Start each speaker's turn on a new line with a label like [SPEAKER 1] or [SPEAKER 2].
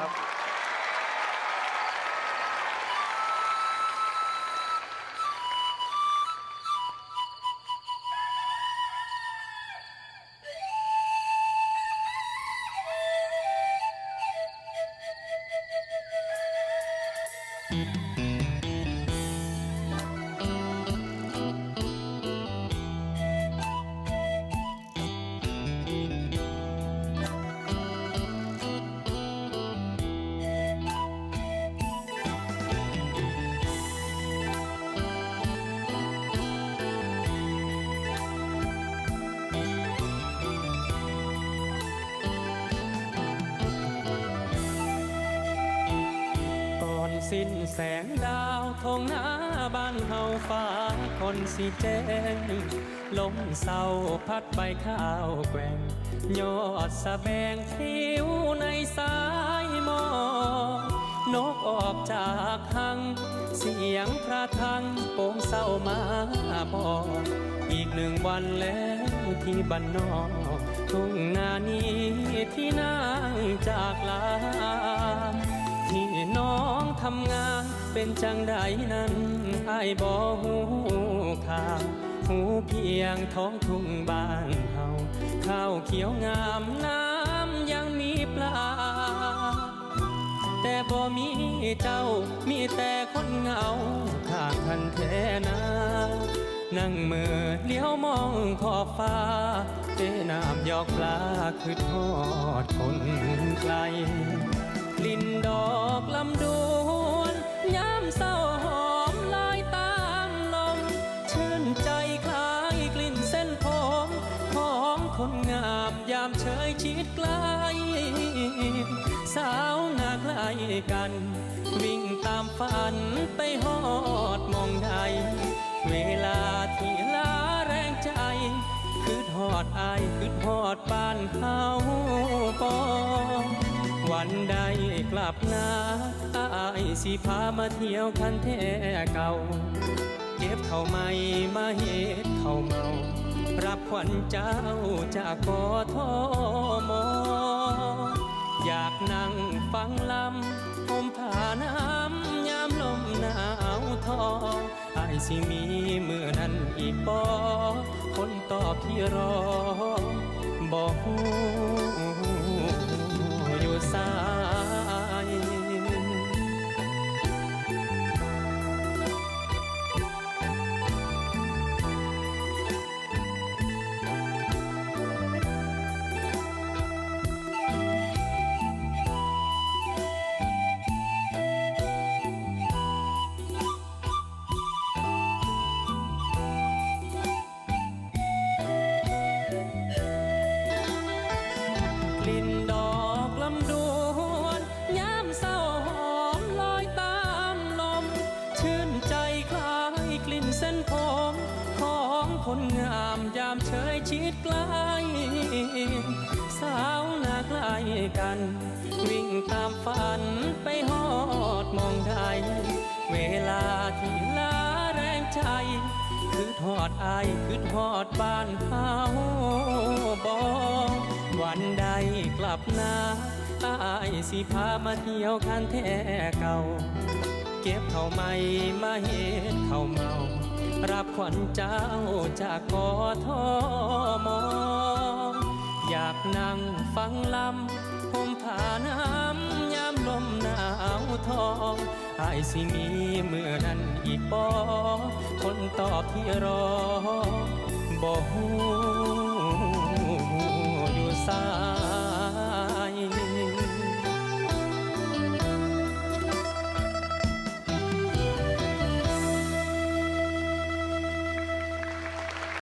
[SPEAKER 1] ครับ สิ้นแสงดาวทงหน้าบ้านเฮาฟ้าคนสีแจ้งลมเศร้าพัดใบข้าวแกว่งยอดสะแบงผิวในสายหมอกนกออกจากหัง เสียงพระทังโปงเศร้ามาบอกอีกหนึ่งวันแล้วที่บ้านนอกทุ่งนานี้ที่นางจากลาำงานเป็นจังใดนั้นไอ้ายบอหูข่าวหูเพียงท้องทุ่งบ้านเฮาข้าวเขียวงามน้ำยังมีปลา แต่บ่มีเจ้ามีแต่คนเหงาข้างคันแทนานั่งเมื่อเลี้ยวมองขอบฟ้าเจน้ำหยอกปลาคือทอดคนไกล กลิ่นดอกลำดว คนงามยามเฉยชิดใกล้สาวนาใกล้กัน วิ่งตามฝันไปหอดมองใด เวลาที่ลาแรงใจคือทอดอายคือทอดปานเฮาปองวันใดกลับนาอายสิพามาเที่ยวคันแท้เก่า เก็บเข้าวใหม่มาเฮ็ดเข้าเมา รับขวัญเจ้าจากกทมอยากนั่งฟังลำผมผ่าน้ำยามลมหนาวทออายสิมีมือนั้นอีกบอคนตอบที่รอบอก คนงามยามเฉยชิดใกล้ สาวนาใกล้กัน วิ่งตามฝันไปหอดมองใดเวลาที่ลาแรงใจ คือทอดอายคือทอดบ้านเฮาบอวันใดกลับนาอายสิพามาเที่ยวคันแท้เก่า เก็บเข้าวใหม่มาเฮ็ดเข้ามา รับขวัญเจ้าจากกอทอมออยากนั่งฟังลำผมผ่าน้ำยามลมหนาวทองไอสิมีเมื่อนั้นอีกบอคนตอบที่รอบอกหูอยู่ซ้า